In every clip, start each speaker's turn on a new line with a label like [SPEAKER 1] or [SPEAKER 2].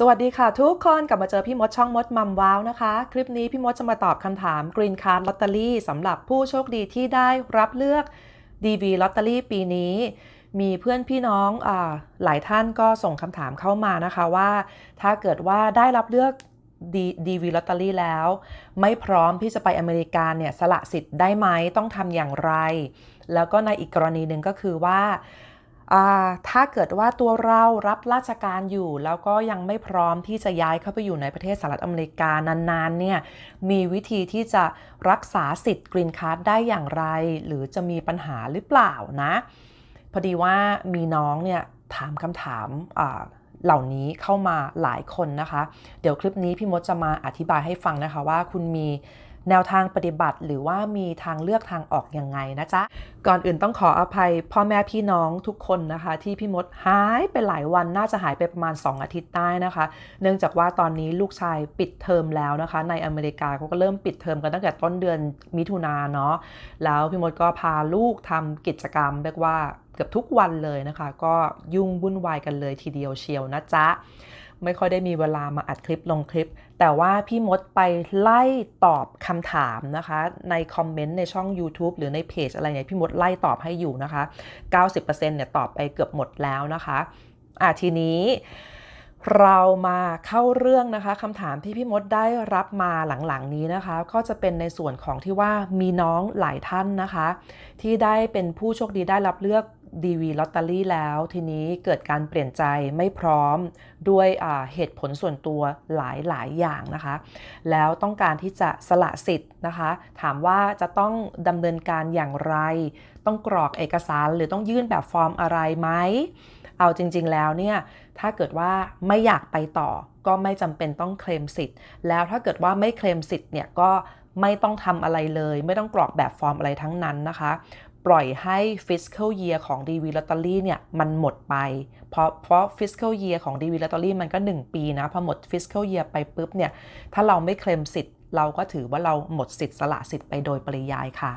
[SPEAKER 1] สวัสดีค่ะทุกคนกลับมาเจอพี่มดช่องมดมัมว้าวนะคะ คลิปนี้พี่มดจะมาตอบคำถาม Green Card Lottery สำหรับผู้โชคดีที่ได้รับเลือก DV Lottery ปีนี้ มีเพื่อนพี่น้องอาหลายท่านก็ส่งคำถามเข้ามานะคะว่า ถ้าเกิดว่าได้รับเลือก DV Lottery แล้ว ไม่พร้อมที่จะไปอเมริกาเนี่ยสละสิทธิ์ได้ไหมต้องทำอย่างไร แล้วก็ในอีกกรณีหนึ่งก็คือว่า ถ้าเกิดว่าตัวเรารับราชการอยู่ แล้วก็ยังไม่พร้อมที่จะย้ายเข้าไปอยู่ในประเทศสหรัฐอเมริกานานๆเนี่ยมีวิธีที่จะรักษาสิทธิ์กรีนการ์ดได้อย่างไร หรือจะมีปัญหาหรือเปล่านะ พอดีว่ามีน้องเนี่ยถามคำถามเหล่านี้เข้ามาหลายคนนะคะ เดี๋ยวคลิปนี้พี่มดจะมาอธิบายให้ฟังนะคะว่าคุณมี แนวทางปฏิบัติหรือว่ามีทางเลือกทางออกยังไงนะจ๊ะ ก่อนอื่นต้องขออภัยพ่อแม่พี่น้องทุกคนนะคะ ที่พี่มดหายไปหลายวันน่าจะหายไปประมาณ 2 อาทิตย์ได้นะคะ เนื่องจากว่าตอนนี้ลูกชายปิดเทอมแล้วนะคะ ในอเมริกาเขาก็เริ่มปิดเทอมกันตั้งแต่ต้นเดือนมิถุนาเนาะแล้วพี่มดก็พาลูกทำกิจกรรมเรียกว่าเกือบทุกวันเลยนะคะ ก็ยุ่งวุ่นวายกันเลยทีเดียวเชียวนะจ๊ะ ไม่ค่อยได้มีเวลามาอัดคลิปลงคลิป แต่ว่าพี่มดไปไล่ตอบคำถามนะคะ ในคอมเมนต์ในช่อง YouTube หรือในเพจอะไรเนี่ยพี่มดไล่ตอบให้อยู่นะคะ 90%เนี่ยตอบไปเกือบหมดแล้วนะคะอะทีนี้เรามาเข้าเรื่องนะคะคำถามที่พี่มดได้รับมาหลังๆนี้นะคะ ก็จะเป็นในส่วนของที่ว่ามีน้องหลายท่านนะคะ ที่ได้เป็นผู้โชคดีได้รับเลือก DV ลอตเตอรี่แล้วทีนี้เกิดการเปลี่ยนใจไม่พร้อมด้วยเหตุผลส่วนตัวหลายหลายอย่างนะคะ แล้วต้องการที่จะสละสิทธิ์นะคะ ถามว่าจะต้องดำเนินการอย่างไร ต้องกรอกเอกสารหรือต้องยื่นแบบฟอร์มอะไรไหมเอาจริง ๆ แล้วเนี่ยถ้าเกิดว่าไม่อยากไปต่อ ก็ไม่จำเป็นต้องเคลมสิทธิ์ แล้วถ้าเกิดว่าไม่เคลมสิทธิ์เนี่ยก็ไม่ต้องทำอะไรเลย ไม่ต้องกรอกแบบฟอร์มอะไรทั้งนั้นนะคะ ปล่อยให้ fiscal year ของ DV Lottery เนี่ยมันหมดไป เพราะเพราะ fiscal year ของ DV Lottery มันก็ 1 ปีนะพอหมด fiscal year ไปปุ๊บเนี่ยถ้าเราไม่เคลมสิทธิ์ เราก็ถือว่าเราหมดสิทธิ์สละสิทธิ์ไปโดยปริยายค่ะ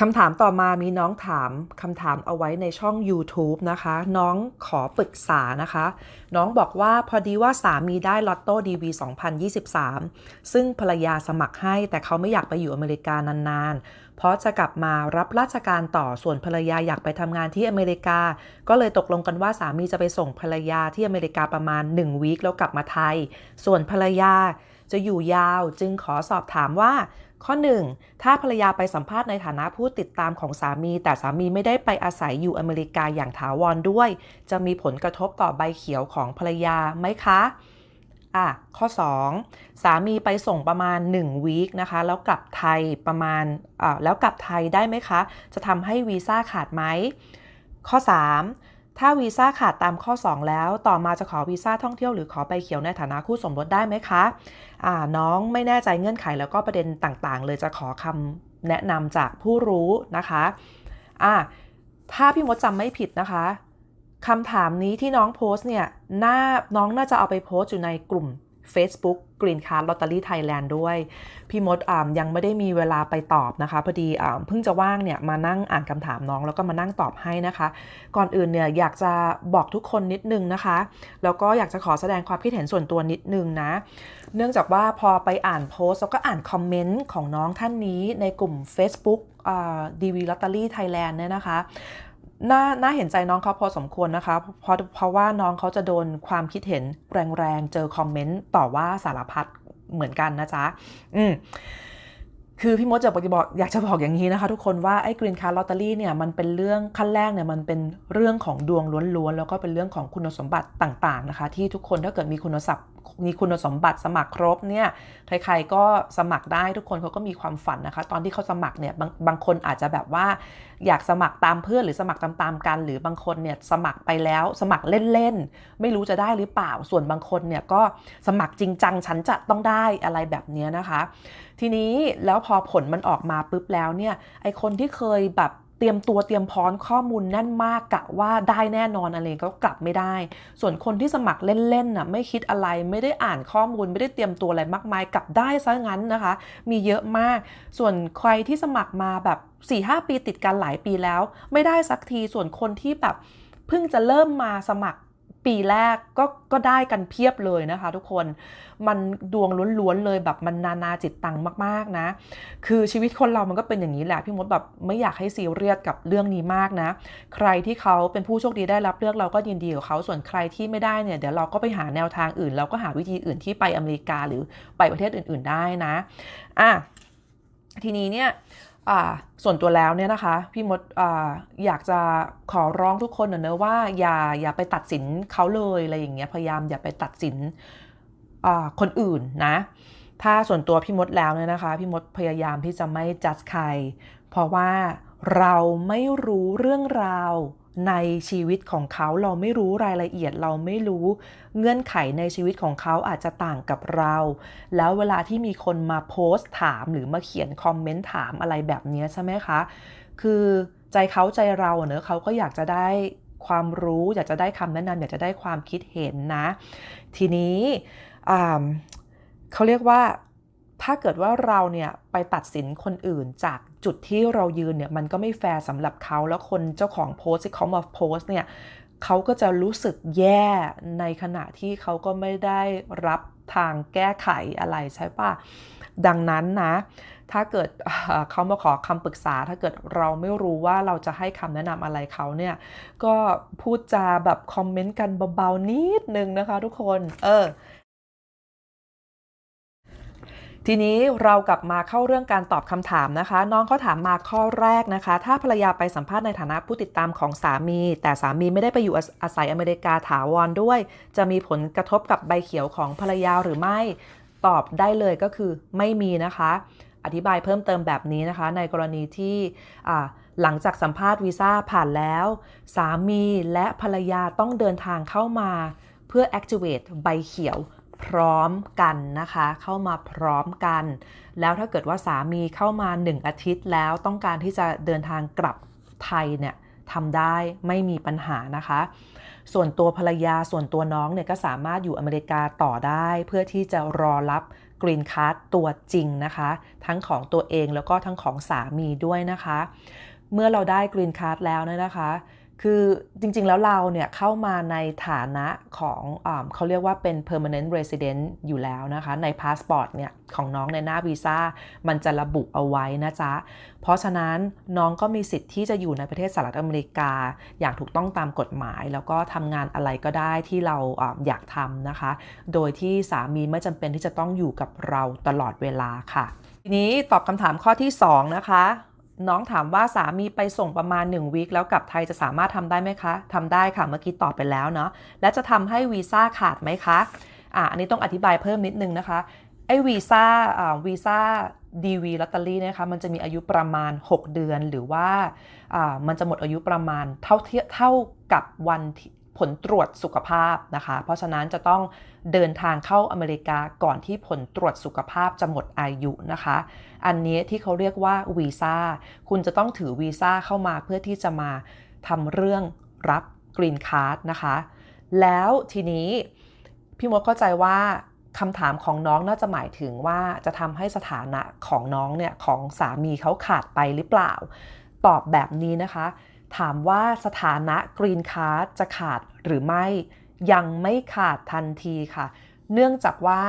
[SPEAKER 1] คำถามต่อมามีน้องถามคำถามเอาไว้ในช่อง YouTube นะคะ น้องขอปรึกษานะคะ น้องบอกว่าพอดีว่าสามีได้ลอตโต้ DV 2023 ซึ่งภรรยาสมัครให้แต่เขาไม่อยากไปอยู่อเมริกานานๆ เพราะจะกลับมารับราชการต่อส่วนภรรยาอยากไปทำงานที่อเมริกา ก็เลยตกลงกันว่าสามีจะไปส่งภรรยาที่อเมริกาประมาณ1วีคแล้วกลับมาไทย ส่วนภรรยาจะอยู่ยาวจึงขอสอบถามว่า ข้อ 1. ถ้าภรรยาไปสัมภาษณ์ในฐานะผู้ติดตามของสามี แต่สามีไม่ได้ไปอาศัยอยู่อเมริกาอย่างถาวรด้วย จะมีผลกระทบต่อใบเขียวของภรรยาไหมคะ อะข้อ 2. สามีไปส่งประมาณ1วีคนะคะ แล้วกลับไทยประมาณอ่าแล้วกลับไทยได้ไหมคะ จะทำให้วีซ่าขาดไหม ข้อ 3. ถ้าวีซ่าขาดตามข้อ 2 แล้ว ต่อมาจะขอวีซ่าท่องเที่ยวหรือขอใบเขียวในฐานะคู่สมรสได้ไหมคะะน้องไม่แน่ใจเงื่อนไขแล้วก็ประเด็นต่างๆ เลยจะขอคำแนะนำจากผู้รู้นะคะะถ้าพี่มดจำไม่ผิดนะคะ คำถามนี้ที่น้องโพสต์เนี่ยน่าน้องน่าจะเอาไปโพสต์อยู่ในกลุ่ม Facebook Green Card Lottery Thailand ด้วย พี่มดยังไม่ได้มีเวลาไปตอบนะคะ พอดีเพิ่งจะว่างเนี่ยมานั่งอ่านคำถามน้องแล้วก็มานั่งตอบให้นะคะ ก่อนอื่นเนี่ยอยากจะบอกทุกคนนิดนึงนะคะ แล้วก็อยากจะขอแสดงความคิดเห็นส่วนตัวนิดนึงนะ เนื่องจากว่าพอไปอ่านโพสต์แล้วก็อ่านคอมเมนต์ของน้องท่านนี้ในกลุ่ม Facebook ดีวีลอตเตอรี่ไทยแลนด์เนี่ยนะคะ น่าน่าเห็นใจน้องเขาพอสมควรนะคะเพราะเพราะว่าน้องเขาจะโดนความคิดเห็นแรงๆ เจอคอมเมนต์ต่อว่าสารพัดเหมือนกันนะจ๊ะ อืมคือพี่มดจะบอกอยากจะบอกอย่างนี้นะคะ ทุกคนว่าไอ้กรีนคาร์ลอตเตอรี่เนี่ยมันเป็นเรื่องขั้นแรกเนี่ยมันเป็นเรื่องของดวงล้วนๆแล้วก็เป็นเรื่องของคุณสมบัติต่างๆนะคะ ที่ทุกคนถ้าเกิดมีคุณสมบัติ มีคุณสมบัติสมัครครบเนี่ยใครๆก็สมัครได้ทุกคนเขาก็มีความฝันนะคะ ตอนที่เขาสมัครเนี่ยบางบางคนอาจจะแบบว่าอยากสมัครตามเพื่อนหรือสมัครตามๆกัน หรือบางคนเนี่ยสมัครไปแล้วสมัครเล่นๆไม่รู้จะได้หรือเปล่าส่วนบางคนเนี่ยก็สมัครจริงจังฉันจะต้องได้อะไรแบบนี้นะคะ ทีนี้แล้วพอผลมันออกมาปุ๊บแล้วเนี่ยไอคนที่เคยแบบ รียมตัวเตรียมพร้อมข้อมูลแน่นมากกะว่าได้แน่นอนอะไรก็กลับไม่ได้ ส่วนคนที่สมัครเล่นๆน่ะไม่คิดอะไรไม่ได้อ่านข้อมูล ไม่ได้เตรียมตัวอะไรมากมายกลับได้ซะงั้นนะคะ มีเยอะมาก ส่วนใครที่สมัครมาแบบ4-5ปีติดกันหลายปีแล้ว ไม่ได้สักทีส่วนคนที่แบบเพิ่งจะเริ่มมาสมัคร ปีแรกก็ก็ได้กันเพียบเลยนะคะทุกคนมันดวงล้วนๆเลยแบบมันนานาจิตตังมากๆนะ คือชีวิตคนเรามันก็เป็นอย่างนี้แหละพี่มดแบบไม่อยากให้ซีเรียสกับเรื่องนี้มากนะ ใครที่เขาเป็นผู้โชคดีได้รับเลือกเราก็ยินดีกับเขาส่วนใครที่ไม่ได้เนี่ยเดี๋ยวเราก็ไปหาแนวทางอื่น เราก็หาวิธีอื่นที่ไปอเมริกาหรือไปประเทศอื่น ๆได้นะอะทีนี้เนี่ย ส่วนตัวแล้วเนี่ยนะคะ พี่มดออยากจะขอร้องทุกคนเนอะว่าอย่าอย่าไปตัดสินเขาเลยอะไรอย่างเงี้ยพยายามอย่าไปตัดสินคนอื่นนะ ถ้าส่วนตัวพี่มดแล้วเนี่ยนะคะ พี่มดพยายามที่จะไม่จัดใคร เพราะว่าเราไม่รู้เรื่องราว ในชีวิตของเขาเราไม่รู้รายละเอียดเราไม่รู้เงื่อนไขในชีวิตของเขาอาจจะต่างกับเรา แล้วเวลาที่มีคนมาโพสต์ถามหรือมาเขียนคอมเมนต์ถามอะไรแบบนี้ใช่ไหมคะ คือใจเขาใจเราเนอะเขาก็อยากจะได้ความรู้อยากจะได้คำแนะนำอยากจะได้ความคิดเห็นนะ ทีนี้เขาเรียกว่า ถ้าเกิดว่าเราเนี่ยไปตัดสินคนอื่นจากจุดที่เรายืนเนี่ยมันก็ไม่แฟร์สำหรับเขาแล้วคนเจ้าของโพสต์ที่เขามาโพสต์เนี่ยเขาก็จะรู้สึกแย่ในขณะที่เขาก็ไม่ได้รับทางแก้ไขอะไรใช่ปะดังนั้นนะ ถ้าเกิดเขามาขอคำปรึกษา ถ้าเกิดเราไม่รู้ว่าเราจะให้คำแนะนำอะไรเขาเนี่ย ก็พูดจาแบบคอมเมนต์กันเบาๆนิดนึงนะคะทุกคน เออ ทีนี้เรากลับมาเข้าเรื่องการตอบคำถามนะคะ น้องเขาถามมาข้อแรกนะคะ ถ้าภรรยาไปสัมภาษณ์ในฐานะผู้ติดตามของสามี แต่สามีไม่ได้ไปอยู่อาศัยอเมริกาถาวรด้วย จะมีผลกระทบกับใบเขียวของภรรยาหรือไม่ ตอบได้เลยก็คือไม่มีนะคะ อธิบายเพิ่มเติมแบบนี้นะคะ ในกรณีที่หลังจากสัมภาษณ์วีซ่าผ่านแล้ว สามีและภรรยาต้องเดินทางเข้ามา เพื่อ activate ใบเขียว พร้อมกันนะคะ เข้ามาพร้อมกัน แล้วถ้าเกิดว่าสามีเข้ามา 1 อาทิตย์แล้วต้องการที่จะเดินทางกลับไทยเนี่ยทำได้ไม่มีปัญหานะคะ ส่วนตัวภรรยาส่วนตัวน้องเนี่ยก็สามารถอยู่อเมริกาต่อได้ เพื่อที่จะรอรับกรีนคาร์ตัวจริงนะคะ ทั้งของตัวเองแล้วก็ทั้งของสามีด้วยนะคะ เมื่อเราได้กรีนคาร์แล้วเนี่ยนะคะ คือจริงๆ แล้วเราเนี่ยเข้ามาในฐานะของอเขาเรียกว่าเป็น permanent resident อยู่แล้วนะคะ ในพาสปอร์ตเนี่ยของน้องในหน้าวีซ่ามันจะระบุเอาไว้นะจ๊ะ เพราะฉะนั้นน้องก็มีสิทธิ์ที่จะอยู่ในประเทศสหรัฐอเมริกา อย่างถูกต้องตามกฎหมาย แล้วก็ทำงานอะไรก็ได้ที่เราออยากทำนะคะ โดยที่สามีไม่จำเป็นที่จะต้องอยู่กับเราตลอดเวลาค่ะ ทีนี้ตอบคำถามข้อที่ 2 นะคะ น้องถามว่าสามีไปส่งประมาณ 1วีคแล้วกลับไทยจะสามารถทำได้ไหมคะทำได้ค่ะเมื่อกี้ตอบไปแล้วเนาะและจะทำให้วีซ่าขาดไหมคะอะอันนี้ต้องอธิบายเพิ่มนิดนึงนะคะไอ้วีซ่าอ่าวีซ่าดีวีลอตเตอรี่นะคะมันจะมีอายุประมาณ 6 เดือนหรือว่าอ่ามันจะหมดอายุประมาณเท่าเทียเท่ากับวัน ผลตรวจสุขภาพนะคะ เพราะฉะนั้นจะต้องเดินทางเข้าอเมริกาก่อนที่ผลตรวจสุขภาพจะหมดอายุนะคะ อันนี้ที่เขาเรียกว่าวีซ่า คุณจะต้องถือวีซ่าเข้ามาเพื่อที่จะมาทำเรื่องรับกรีนคาร์ดนะคะ แล้วทีนี้พี่มดเข้าใจว่าคำถามของน้องน่าจะหมายถึงว่าจะทำให้สถานะของน้องเนี่ยของสามีเขาขาดไปหรือเปล่า ตอบแบบนี้นะคะ ถามว่าสถานะกรีนคาร์ดจะขาดหรือไม่ ยังไม่ขาดทันทีค่ะ เนื่องจากว่า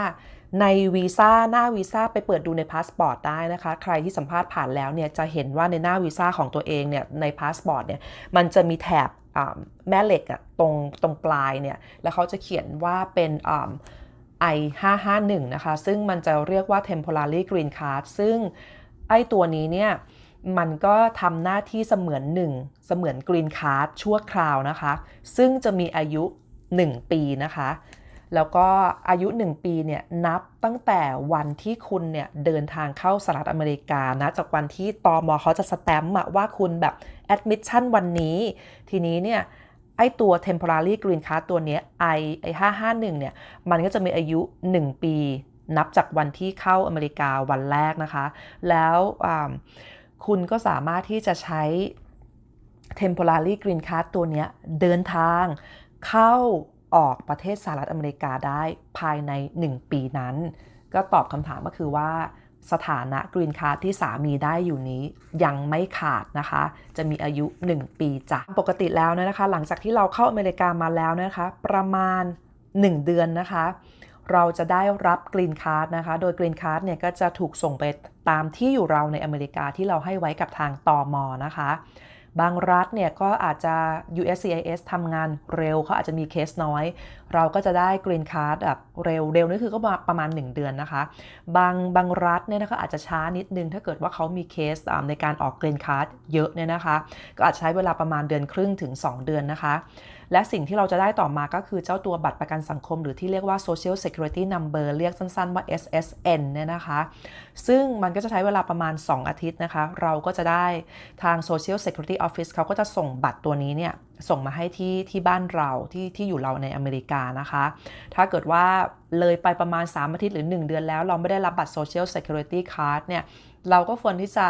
[SPEAKER 1] ในวีซ่าหน้าวีซ่าไปเปิดดูในพาสปอร์ตได้นะคะ ใครที่สัมภาษณ์ผ่านแล้วเนี่ยจะเห็นว่าในหน้าวีซ่าของตัวเองเนี่ยในพาสปอร์ตเนี่ยมันจะมีแถบแม่เหล็กอะตรงตรงปลายเนี่ยแล้วเขาจะเขียนว่าเป็น I551 นะคะ ซึ่งมันจะเรียกว่า temporary green card ซึ่งไอตัวนี้เนี่ย มันก็ทำหน้าที่เสมือนหนึ่งเสมือนกรีนคาร์ดชั่วคราวนะคะ ซึ่งจะมีอายุ 1 ปีนะคะ แล้วก็อายุ 1 ปีเนี่ยนับตั้งแต่วันที่คุณเนี่ยเดินทางเข้าสหรัฐอเมริกานะ จากวันที่ตอมอเขาจะสแตมป์ว่าคุณแบบ admission วันนี้ ทีนี้เนี่ยไอตัว temporary green card ตัวนี้ I ไอ551เนี่ย มันก็จะมีอายุ 1 ปี นับจากวันที่เข้าอเมริกาวันแรกนะคะ แล้ว คุณก็สามารถที่จะใช้ temporary green card ตัวนี้เดินทางเข้าออกประเทศสหรัฐอเมริกาได้ภายใน 1 ปีนั้น ก็ตอบคำถามก็คือว่าสถานะกรีนคาร์ดที่สามีได้อยู่นี้ยังไม่ขาดนะคะ จะมีอายุ 1 ปีจ้ะปกติแล้วนะคะ หลังจากที่เราเข้าอเมริกามาแล้วนะคะ ประมาณ 1 เดือนนะคะ เราจะได้รับกรีนคาร์ดนะคะ โดยกรีนคาร์ดเนี่ยก็จะถูกส่งไปตามที่อยู่เราในอเมริกาที่เราให้ไว้กับทางตอมอนะคะ บางรัฐเนี่ยก็อาจจะ USCIS ทำงานเร็วเขาอาจจะมีเคสน้อย เราก็จะได้กรีนคาร์ดแบบเร็วเร็วนี่คือก็ประมาณ 1 เดือนนะคะ บางบางรัฐเนี่ยนะคะอาจจะช้านิดนึงถ้าเกิดว่าเขามีเคสในการออกกรีนคาร์ดเยอะเนี่ยนะคะ ก็อาจใช้เวลาประมาณเดือนครึ่งถึง 2 เดือนนะคะและสิ่งที่เราจะได้ต่อมาก็คือเจ้าตัวบัตรประกันสังคม หรือที่เรียกว่า Social Security Number เรียกสั้นๆว่า SSN เนี่ยนะคะ ซึ่งมันก็จะใช้เวลาประมาณ 2 อาทิตย์นะคะ เราก็จะได้ทาง Social Security Office เขาก็จะส่งบัตรตัวนี้เนี่ยส่งมาให้ที่ที่บ้านเราที่ที่อยู่เราในอเมริกานะคะ ถ้าเกิดว่าเลยไปประมาณ 3 อาทิตย์หรือ 1 เดือนแล้ว เราไม่ได้รับบัตร Social Security Card เนี่ยเราก็ควรที่จะ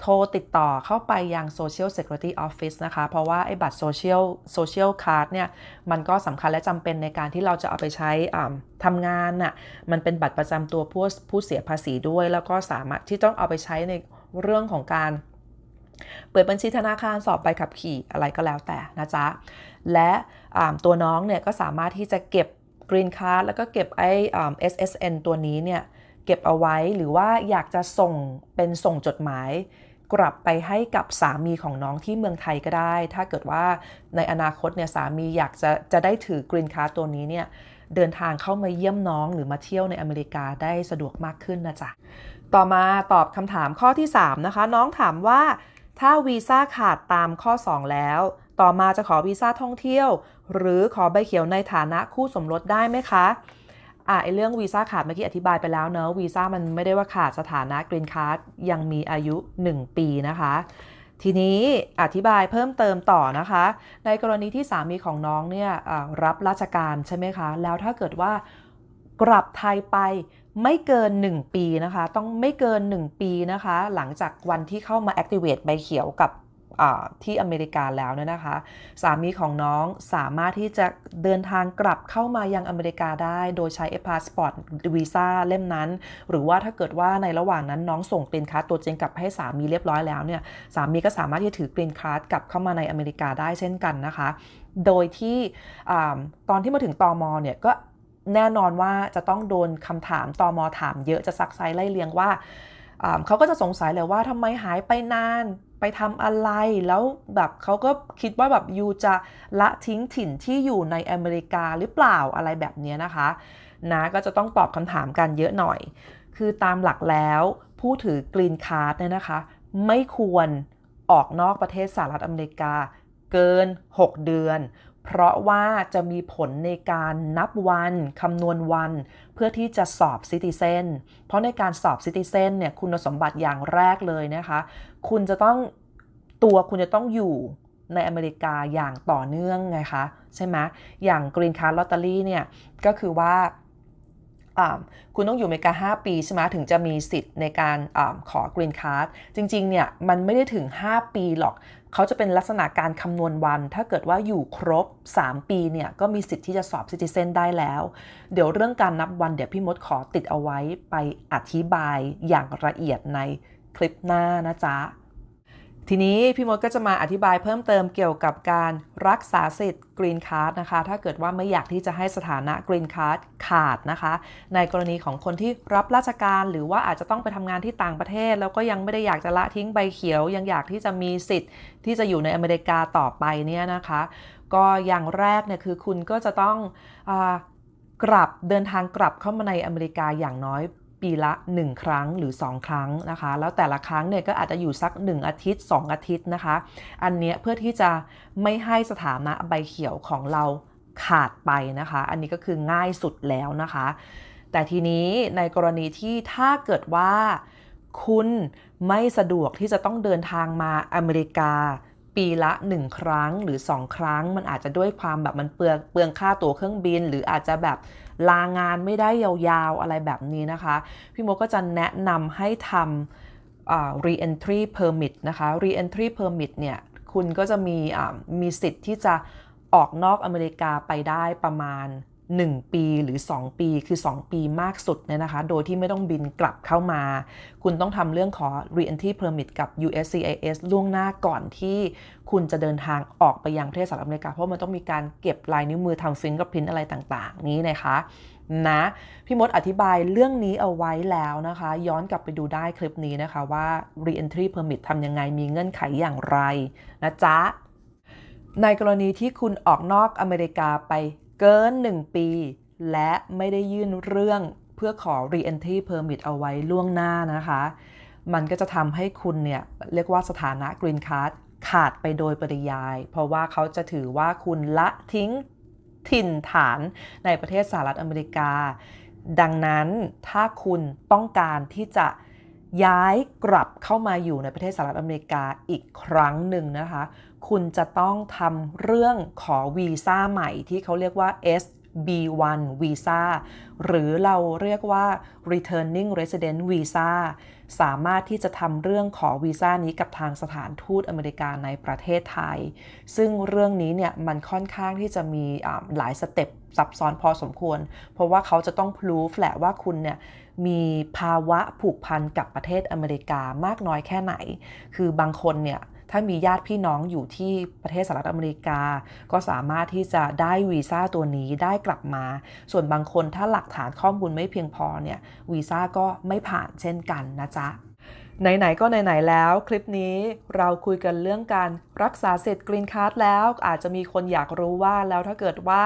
[SPEAKER 1] โทรติดต่อเข้าไปยัง Social Security Office นะคะ เพราะว่าไอ้บัตร Social Social Card เนี่ยมันก็สำคัญและจำเป็นในการที่เราจะเอาไปใช้ทำงานน่ะมันเป็นบัตรประจำตัวผู้ผู้เสียภาษีด้วย แล้วก็สามารถที่ต้องเอาไปใช้ในเรื่องของการเปิดบัญชีธนาคารสอบใบขับขี่อะไรก็แล้วแต่นะจ๊ะ และตัวน้องเนี่ยก็สามารถที่จะเก็บ Green Card แล้วก็เก็บไอ้ SSN ตัวนี้เนี่ยเก็บเอาไว้หรือว่าอยากจะส่งเป็นส่งจดหมาย กลับไปให้กับสามีของน้องที่เมืองไทยก็ได้ ถ้าเกิดว่าในอนาคตเนี่ยสามีอยากจะจะได้ถือกรีนคาร์ตัวนี้เนี่ยเดินทางเข้ามาเยี่ยมน้องหรือมาเที่ยวในอเมริกาได้สะดวกมากขึ้นนะจ๊ะ ต่อมาตอบคำถามข้อที่ 3 นะคะ น้องถามว่า ถ้าวีซ่าขาดตามข้อ 2 แล้ว ต่อมาจะขอวีซ่าท่องเที่ยว หรือขอใบเขียวในฐานะคู่สมรสได้ไหมคะ อะไอเรื่องวีซ่าขาดเมื่อกี้อธิบายไปแล้วเนอะวีซ่ามันไม่ได้ว่าขาดสถานะกรีนคาร์ดยังมีอายุ 1 ปีนะคะ ทีนี้อธิบายเพิ่มเติมต่อนะคะ ในกรณีที่สามีของน้องเนี่ยรับราชการใช่ไหมคะ แล้วถ้าเกิดว่ากลับไทยไปไม่เกิน 1 ปีนะคะ ต้องไม่เกิน 1 ปีนะคะ หลังจากวันที่เข้ามา activate ใบเขียวกับ ที่อเมริกาแล้วเนี่ยนะคะ สามีของน้องสามารถที่จะเดินทางกลับเข้ามายังอเมริกาได้ โดยใช้เอพาสปอร์ตวีซ่าเล่มนั้น หรือว่าถ้าเกิดว่าในระหว่างนั้นน้องส่งกรีนคาร์ดตัวจริงกลับให้สามีเรียบร้อยแล้วเนี่ยสามีก็สามารถที่จะถือกรีนคาร์ดกลับเข้ามาในอเมริกาได้เช่นกันนะคะ โดยที่ตอนที่มาถึงตอมอเนี่ยก็แน่นอนว่าจะต้องโดนคำถามตอมอถามเยอะจะซักไซไล่เลียงว่าเขาก็จะสงสัยเลยว่าทำไมหายไปนาน ไปทำอะไรแล้วแบบเขาก็คิดว่าแบบยูจะละทิ้งถิ่นที่อยู่ในอเมริกาหรือเปล่าอะไรแบบนี้นะคะนะก็จะต้องตอบคำถามกันเยอะหน่อย คือตามหลักแล้วผู้ถือกรีนคาร์ดเนี่ยนะคะ ไม่ควรออกนอกประเทศสหรัฐอเมริกาเกิน 6 เดือน เพราะว่าจะมีผลในการนับวันคำนวณวัน เพื่อที่จะสอบซิติเซนเพราะในการสอบซิติเซนเนี่ยคุณสมบัติอย่างแรกเลยนะคะ คุณจะต้องตัวคุณจะต้องอยู่ในอเมริกาอย่างต่อเนื่องไงคะ ใช่ไหมอย่าง Green Card Lottery เนี่ย ก็คือว่าคุณต้องอยู่อเมริกา 5 ปีใช่ไหมถึงจะมีสิทธิ์ในการอขอ Green Card จริงๆเนี่ยมันไม่ได้ถึง 5 ปีหรอก เขาจะเป็นลักษณะการคำนวณวัน ถ้าเกิดว่าอยู่ครบ 3 ปีเนี่ยก็มีสิทธิ์ที่จะสอบซิติเซนได้แล้ว เดี๋ยวเรื่องการนับวันเดี๋ยวพี่มดขอติดเอาไว้ไปอธิบายอย่างละเอียดในคลิปหน้านะจ๊ะ ทีนี้พี่มดก็จะมาอธิบายเพิ่มเติมเกี่ยวกับการรักษาสิทธิ์กรีนคาร์ดนะคะ ถ้าเกิดว่าไม่อยากที่จะให้สถานะกรีนคาร์ดขาดนะคะ ในกรณีของคนที่รับราชการหรือว่าอาจจะต้องไปทำงานที่ต่างประเทศ แล้วก็ยังไม่ได้อยากจะละทิ้งใบเขียว ยังอยากที่จะมีสิทธิ์ที่จะอยู่ในอเมริกาต่อไปเนี่ยนะคะ ก็อย่างแรกเนี่ยคือคุณก็จะต้องอกลับเดินทางกลับเข้ามาในอเมริกาอย่างน้อย ปีละ 1 ครั้งหรือ 2 ครั้งนะคะ แล้วแต่ละครั้งเนี่ยก็อาจจะอยู่สัก 1 อาทิตย์ 2 อาทิตย์นะคะ อันเนี้ยเพื่อที่จะไม่ให้สถานะใบเขียวของเราขาดไปนะคะ อันนี้ก็คือง่ายสุดแล้วนะคะ แต่ทีนี้ในกรณีที่ถ้าเกิดว่าคุณไม่สะดวกที่จะต้องเดินทางมาอเมริกา ปีละ 1 ครั้งหรือ 2 ครั้ง มันอาจจะด้วยความแบบมันเปลืองเปลืองค่าตั๋วเครื่องบิน หรืออาจจะแบบ ลางานไม่ได้ยาวๆอะไรแบบนี้นะคะ พี่โมก็จะแนะนำให้ทำ re-entry permit นะคะ re-entry permit เนี่ยคุณก็จะมีมีสิทธิ์ที่จะออกนอกอเมริกาไปได้ประมาณ 1 ปีหรือ 2 ปีคือ 2 ปีมากสุดเนี่ยนะคะ โดยที่ไม่ต้องบินกลับเข้ามา คุณต้องทำเรื่องขอ re-entry permit กับ USCIS ล่วงหน้าก่อนที่คุณจะเดินทางออกไปยังประเทศสหรัฐอเมริกา เพราะมันต้องมีการเก็บลายนิ้วมือทำ fingerprint อะไรต่างๆ นี้นะคะนะพี่มดอธิบายเรื่องนี้เอาไว้แล้วนะคะ ย้อนกลับไปดูได้คลิปนี้นะคะว่า re-entry permit ทำยังไงมีเงื่อนไขอย่างไรนะจ๊ะในกรณีที่คุณออกนอกอเมริกาไป เกิน 1 ปี และไม่ได้ยื่นเรื่องเพื่อขอ re-entry permit เอาไว้ล่วงหน้านะคะ มันก็จะทำให้คุณเนี่ยเรียกว่าสถานะ green card ขาดไปโดยปริยาย เพราะว่าเขาจะถือว่าคุณละทิ้งถิ่นฐานในประเทศสหรัฐอเมริกา ดังนั้นถ้าคุณต้องการที่จะ ย้ายกลับเข้ามาอยู่ในประเทศสหรัฐอเมริกาอีกครั้งหนึ่งนะคะ คุณจะต้องทำเรื่องขอวีซ่าใหม่ที่เขาเรียกว่า S B1 Visa หรือเราเรียกว่า Returning Resident Visa สามารถที่จะทำเรื่องขอวีซ่านี้กับทางสถานทูตอเมริกาในประเทศไทย ซึ่งเรื่องนี้เนี่ยมันค่อนข้างที่จะมีหลายสเต็ปซับซ้อนพอสมควร เพราะว่าเขาจะต้องพลูฟแหละว่าคุณเนี่ยมีภาวะผูกพันกับประเทศอเมริกามากน้อยแค่ไหน คือบางคนเนี่ย ถ้ามีญาติพี่น้องอยู่ที่ประเทศสหรัฐอเมริกา ก็สามารถที่จะได้วีซ่าตัวนี้ได้กลับมา ส่วนบางคนถ้าหลักฐานข้อมูลไม่เพียงพอเนี่ยวีซ่าก็ไม่ผ่านเช่นกันนะจ๊ะไหน ๆ ก็ไหน ๆ แล้ว คลิปนี้เราคุยกันเรื่องการรักษาสิทธิ์กรีนการ์ดแล้วอาจจะมีคนอยากรู้ว่าแล้วถ้าเกิดว่า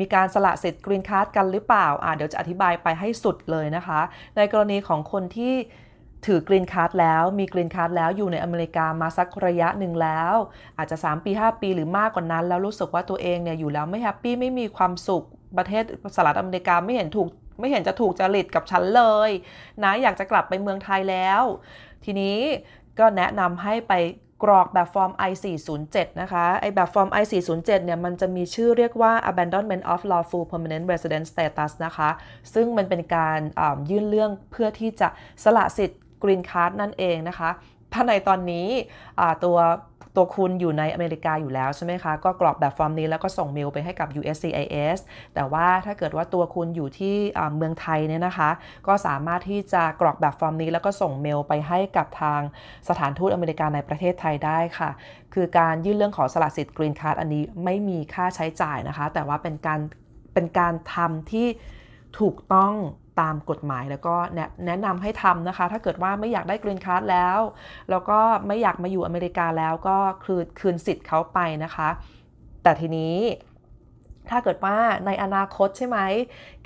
[SPEAKER 1] มีการสละสิทธิ์กรีนการ์ดกันหรือเปล่าเดี๋ยวจะอธิบายไปให้สุดเลยนะคะ ในกรณีของคนที่ ถือกรีนการ์ดแล้วมีกรีนการ์ดแล้วอยู่ในอเมริกามาสักระยะหนึ่งแล้ว อาจจะ 3 ปี 5 ปีหรือมากกว่านั้น แล้วรู้สึกว่าตัวเองเนี่ยอยู่แล้วไม่แฮปปี้ไม่มีความสุขประเทศสหรัฐอเมริกาไม่เห็นถูกไม่เห็นจะถูกจริตกับฉันเลย นะอยากจะกลับไปเมืองไทยแล้ว ทีนี้ก็แนะนำให้ไปกรอกแบบฟอร์ม I407 นะคะ ไอแบบฟอร์ม I407 เนี่ยมันจะมีชื่อเรียกว่า abandonment of lawful permanent resident status นะคะ ซึ่งมันเป็นการยื่นเรื่องเพื่อที่จะสละสิทธิ์ green card นั่นเองนะคะถ้าในตอนนี้ตัวตัวคุณอยู่ในอเมริกาอยู่แล้วใช่ไหมคะ ก็กรอกแบบฟอร์มนี้แล้วก็ส่งเมลไปให้กับ USCIS แต่ว่าถ้าเกิดว่าตัวคุณอยู่ที่เมืองไทยเนี่ยนะคะ ก็สามารถที่จะกรอกแบบฟอร์มนี้แล้วก็ส่งเมลไปให้กับทางสถานทูตอเมริกาในประเทศไทยได้ค่ะ คือการยื่นเรื่องขอสละสิทธิ์กรีนคาร์ดอันนี้ไม่มีค่าใช้จ่ายนะคะ แต่ว่าเป็นการเป็นการทำที่ถูกต้อง ตามกฎหมายแล้วก็แนะนำให้ทำนะคะ ถ้าเกิดว่าไม่อยากได้กรีนคาร์ดแล้ว แล้วก็ไม่อยากมาอยู่อเมริกาแล้วก็คืนคืนสิทธิ์เขาไปนะคะ แต่ทีนี้ถ้าเกิดว่าในอนาคตใช่ไหม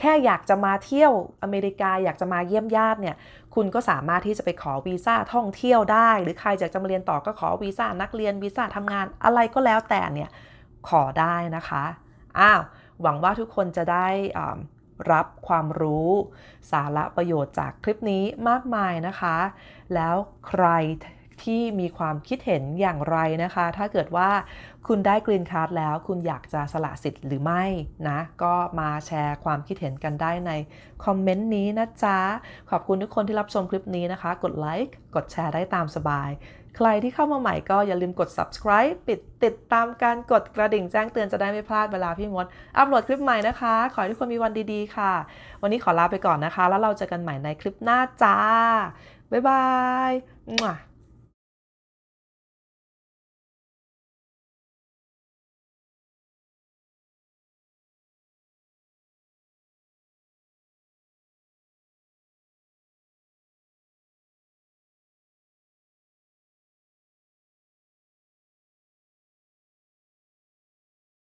[SPEAKER 1] แค่อยากจะมาเที่ยวอเมริกาอยากจะมาเยี่ยมญาติเนี่ย คุณก็สามารถที่จะไปขอวีซ่าท่องเที่ยวได้ หรือใครอยากจะมาเรียนต่อก็ขอวีซ่านักเรียนวีซ่าทำงานอะไรก็แล้วแต่เนี่ยขอได้นะคะ อ้าวหวังว่าทุกคนจะได้ รับความรู้ สาระประโยชน์จากคลิปนี้มากมายนะคะ แล้วใคร ที่มีความคิดเห็นอย่างไรนะคะ ถ้าเกิดว่าคุณได้กรีนคาร์ดแล้ว คุณอยากจะสละสิทธิ์หรือไม่นะ ก็มาแชร์ความคิดเห็นกันได้ในคอมเมนต์นี้นะจ๊ะ ขอบคุณทุกคนที่รับชมคลิปนี้นะคะ กดไลค์ กดแชร์ได้ตามสบาย ใครที่เข้ามาใหม่ก็อย่าลืมกด subscribe ปิดติดตามการกดกระดิ่งแจ้งเตือนจะได้ไม่พลาดเวลาพี่มด อัปโหลดคลิปใหม่นะคะ ขอให้ทุกคนมีวันดีๆ ค่ะ วันนี้ขอลาไปก่อนนะคะ แล้วเราเจอกันใหม่ในคลิปหน้าจ้าบ๊ายบาย